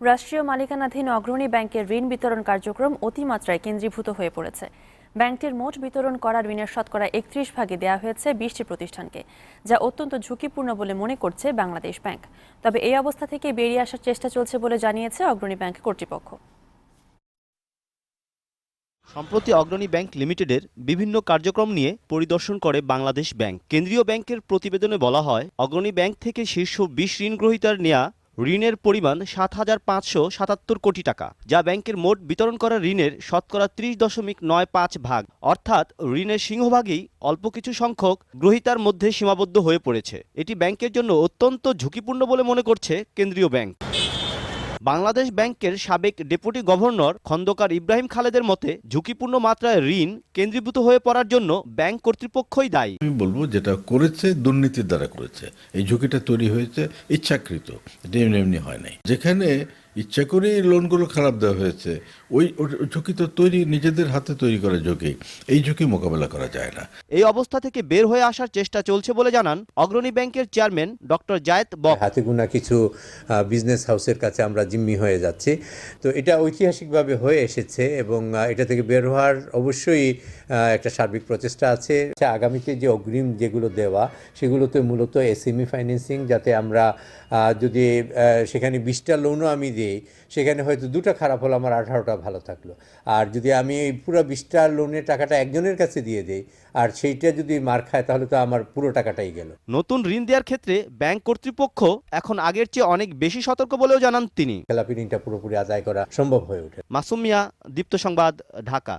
রাষ্ট্রীয় মালিকানাধীন অগ্রণী ব্যাংকের ঋণ বিতরণ কার্যক্রম অতিমাত্রায় কেন্দ্রীভূত হয়ে পড়েছে। ব্যাংকটির মোট বিতরণ করা ঋণের শতকরা একত্রিশ ভাগে দেওয়া হয়েছে বিশটি প্রতিষ্ঠানকে, যা অত্যন্ত ঝুঁকিপূর্ণ বলে মনে করছে বাংলাদেশ ব্যাংক। তবে এই অবস্থা থেকে বেরিয়ে আসার চেষ্টা চলছে বলে জানিয়েছে অগ্রণী ব্যাংক কর্তৃপক্ষ। সম্প্রতি অগ্রণী ব্যাংক লিমিটেডের বিভিন্ন কার্যক্রম নিয়ে পরিদর্শন করে বাংলাদেশ ব্যাংক। কেন্দ্রীয় ব্যাংকের প্রতিবেদনে বলা হয়, অগ্রণী ব্যাংক থেকে শীর্ষ বিশ ঋণ গ্রহীতার নেয়া ঋণের পরিমাণ সাত হাজার পাঁচশো সাতাত্তর কোটি টাকা, যা ব্যাংকের মোট বিতরণ করা ঋণের শতকরা ত্রিশ দশমিক নয় পাঁচ ভাগ। অর্থাৎ ঋণের সিংহভাগই অল্প কিছু সংখ্যক গ্রহিতার মধ্যে সীমাবদ্ধ হয়ে পড়েছে। এটি ব্যাংকের জন্য অত্যন্ত ঝুঁকিপূর্ণ বলে মনে করছে কেন্দ্রীয় ব্যাংক। বাংলাদেশ ব্যাংকের সাবেক ডেপুটি গভর্নর খন্দকার ইব্রাহিম খালেদের মতে, ঝুঁকিপূর্ণ মাত্রায় ঋণ কেন্দ্রীভূত হয়ে পড়ার জন্য ব্যাংক কর্তৃপক্ষই দায়ী। আমি বলব যেটা করেছে, দুর্নীতির দ্বারা করেছে। এই ঝুঁকিটা তৈরি হয়েছে, ইচ্ছাকৃত। এটা এমনি হয় নাই। যেখানে ইচ্ছা করে এই লোনগুলো খারাপ দেওয়া হয়েছে। ওই ঝুঁকি তো তৈরি নিজেদের হাতে তৈরি করা ঝুঁকি। এই ঝুঁকি মোকাবেলা করা যায় না। এই অবস্থা থেকে বের হয়ে আসার চেষ্টা চলছে বলে জানান অগ্রণী ব্যাংকের চেয়ারম্যান ডক্টর জায়েদ বক। হাতে গোনা কিছু বিজনেস হাউসের কাছে আমরা জিম্মি হয়ে যাচ্ছি। তো এটা ঐতিহাসিকভাবে হয়ে এসেছে এবং এটা থেকে বের হওয়ার অবশ্যই একটা সার্বিক প্রচেষ্টা আছে। আচ্ছা, আগামীতে যে অগ্রিম যেগুলো দেওয়া সেগুলোতে মূলত এসএমই ফাইন্যান্সিং যাতে আমরা যদি সেখানে বিশটা লোনও আমি দিই সেখানে হয়তো দুটো খারাপ হলো আমার আঠারোটা ভালো থাকল। আর যদি আমি এই পুরো বিশটা লোনের টাকাটা একজনের কাছে দিয়ে দিই আর সেইটা যদি মার খায় তাহলে তো আমার পুরো টাকাটাই গেল। নতুন ঋণ দেওয়ার ক্ষেত্রে ব্যাংক কর্তৃপক্ষ এখন আগের চেয়ে অনেক বেশি সতর্ক বলেও জানান তিনি। খেলাপি ঋণটা পুরোপুরি আদায় করা সম্ভব হয়ে ওঠে। মাসুমিয়া দীপ্ত সংবাদ ঢাকা।